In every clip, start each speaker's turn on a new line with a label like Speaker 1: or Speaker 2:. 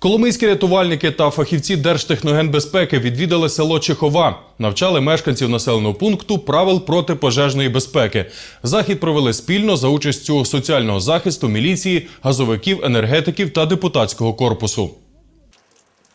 Speaker 1: Коломийські рятувальники та фахівці Держтехногенбезпеки відвідали село Чехова, навчали мешканців населеного пункту правил протипожежної безпеки. Захід провели спільно за участю соціального захисту, міліції, газовиків, енергетиків та депутатського корпусу.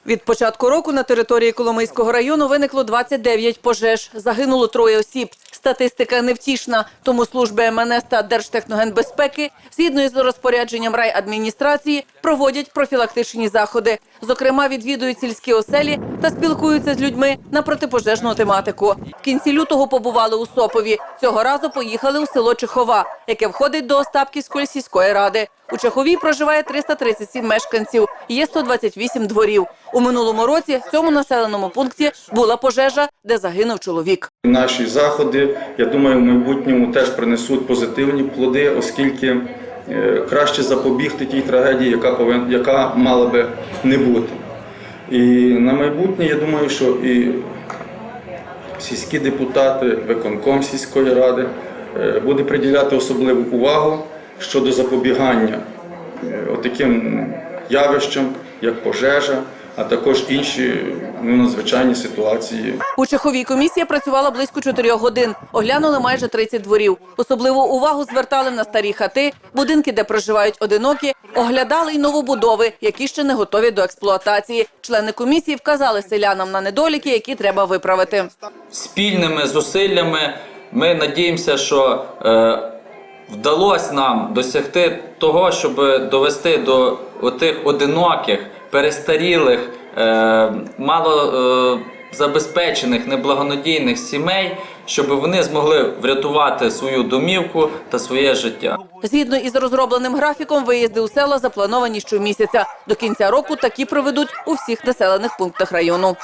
Speaker 2: Від початку року на території Коломийського району виникло 29 пожеж. Загинуло троє осіб. Статистика невтішна, тому служби МНС та Держтехногенбезпеки згідно із розпорядженням райадміністрації проводять профілактичні заходи. Зокрема, відвідують сільські оселі та спілкуються з людьми на протипожежну тематику. В кінці лютого побували у Сопові. Цього разу поїхали у село Чехова, яке входить до Остапківської сільської ради. У Чехові проживає 337 мешканців, є 128 дворів. У минулому році в цьому населеному пункті була пожежа, де загинув чоловік.
Speaker 3: Наші заходи, я думаю, в майбутньому теж принесуть позитивні плоди, оскільки е, краще запобігти тій трагедії, яка повин, яка мала би не бути. І на майбутнє я думаю, що і сільські депутати, виконком сільської ради е, буде приділяти особливу увагу щодо запобігання е, отаким явищам, як пожежа, а також інші ну, надзвичайні ситуації.
Speaker 2: У Чеховій комісія працювала близько 4 годин. Оглянули майже 30 дворів. Особливу увагу звертали на старі хати, будинки, де проживають одинокі, оглядали й новобудови, які ще не готові до експлуатації. Члени комісії вказали селянам на недоліки, які треба виправити.
Speaker 4: спільними зусиллями ми надіємося, що е, вдалося нам досягти того, щоб довести до тих одиноких, перестарілих, е, мало е, забезпечених, неблагонадійних сімей, щоб вони змогли врятувати свою домівку та своє життя.
Speaker 2: Згідно із розробленим графіком, виїзди у села заплановані щомісяця. До кінця року такі проведуть у всіх населених пунктах району.